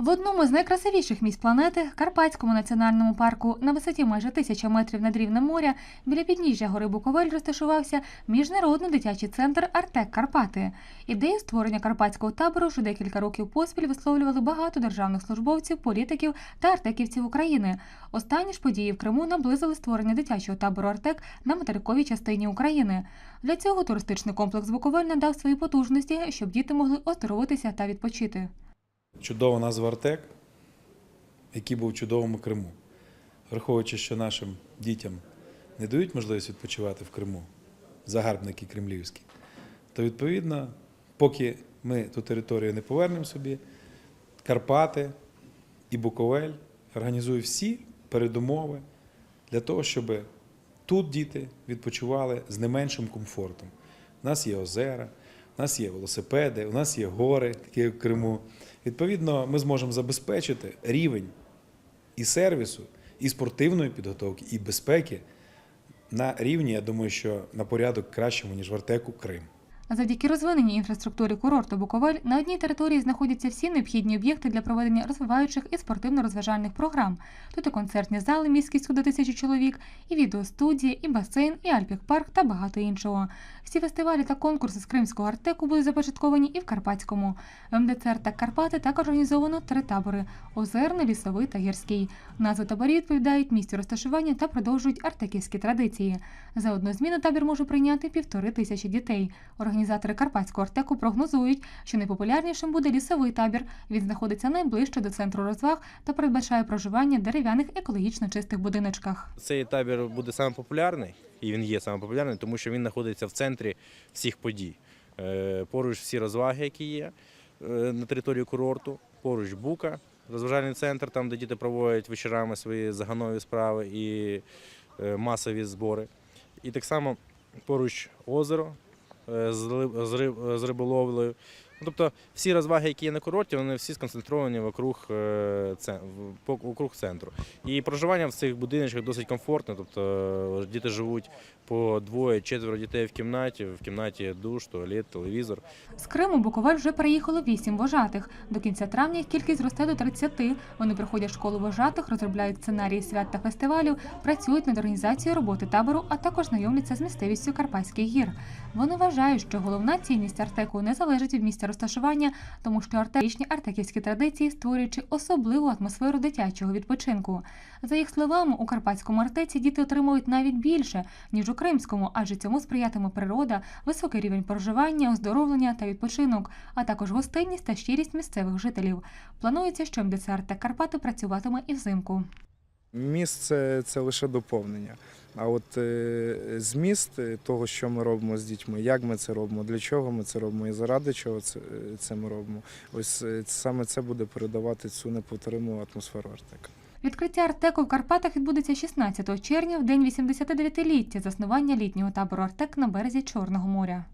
В одному з найкрасивіших місць планети Карпатському національному парку на висоті майже тисяча метрів над рівнем моря біля підніжжя гори Буковель розташувався міжнародний дитячий центр Артек Карпати. Ідею створення карпатського табору вже декілька років поспіль висловлювали багато державних службовців, політиків та артеківців України. Останні ж події в Криму наблизили створення дитячого табору Артек на материковій частині України. Для цього туристичний комплекс Буковель надав свої потужності, щоб діти могли оздоровитися та відпочити. Чудова назва Артек, який був чудовим у Криму. Враховуючи, що нашим дітям не дають можливість відпочивати в Криму, загарбники кремлівські, то відповідно, поки ми ту територію не повернемо собі, Карпати і Буковель організують всі передумови для того, щоб тут діти відпочивали з не меншим комфортом. У нас є озера, у нас є велосипеди, у нас є гори, такі як в Криму. Відповідно, ми зможемо забезпечити рівень і сервісу, і спортивної підготовки, і безпеки на рівні, я думаю, що на порядок кращому, ніж в Артеку Крим. Завдяки розвиненій інфраструктурі курорту Буковель на одній території знаходяться всі необхідні об'єкти для проведення розвиваючих і спортивно-розважальних програм. Тут і концертні зали міськістю до тисячі чоловік, і відеостудії, і басейн, і альпік-парк та багато іншого. Всі фестивалі та конкурси з Кримського артеку будуть започатковані і в Карпатському. В МДЦ «Артек Карпати також організовано три табори: озерний, лісовий та гірський. Назви таборів відповідають місцю розташування та продовжують артеківські традиції. За одну зміну табір може прийняти півтори тисячі дітей. Організатори Карпатського артеку прогнозують, що найпопулярнішим буде лісовий табір. Він знаходиться найближче до центру розваг та передбачає проживання в дерев'яних екологічно чистих будиночках. Цей табір буде саме популярний, і він є саме тому що він знаходиться в центрі всіх подій. Е, Поруч всі розваги, які є е, на території курорту, поруч Бука, розважальний центр, там, де діти проводять вечорами свої заганові справи і е, масові збори. І так само поруч озеро з з риб- риболовлею. Тобто всі розваги, які є на курорті, вони всі сконцентровані вокруг, е, вокруг центру. І проживання в цих будиночках досить комфортне. Тобто е, діти живуть по двоє, четверо дітей в кімнаті. В кімнаті душ, туалет, телевізор. З Криму Буковель вже переїхало вісім вожатих. До кінця травня їх кількість зросте до 30. Вони проходять школу вожатих, розробляють сценарії свят та фестивалів, працюють над організацією роботи табору, а також знайомляться з місцевістю Карпатських гір. Вони вважають, що головна цінність артеку не залежить від місця розташування, тому що артекічні артеківські традиції створюючи особливу атмосферу дитячого відпочинку. За їх словами, у карпатському артеці діти отримують навіть більше ніж у кримському, адже цьому сприятиме природа, високий рівень проживання, оздоровлення та відпочинок, а також гостинність та щирість місцевих жителів. Планується, що МДЦ «Артек Карпати працюватиме і взимку. Місце це лише доповнення. А от е, зміст е, того, що ми робимо з дітьми, як ми це робимо, для чого ми це робимо і заради чого це, е, ми робимо, ось саме це буде передавати цю неповториму атмосферу Артека. Відкриття Артеку в Карпатах відбудеться 16 червня, в день 89-ліття заснування літнього табору Артек на березі Чорного моря.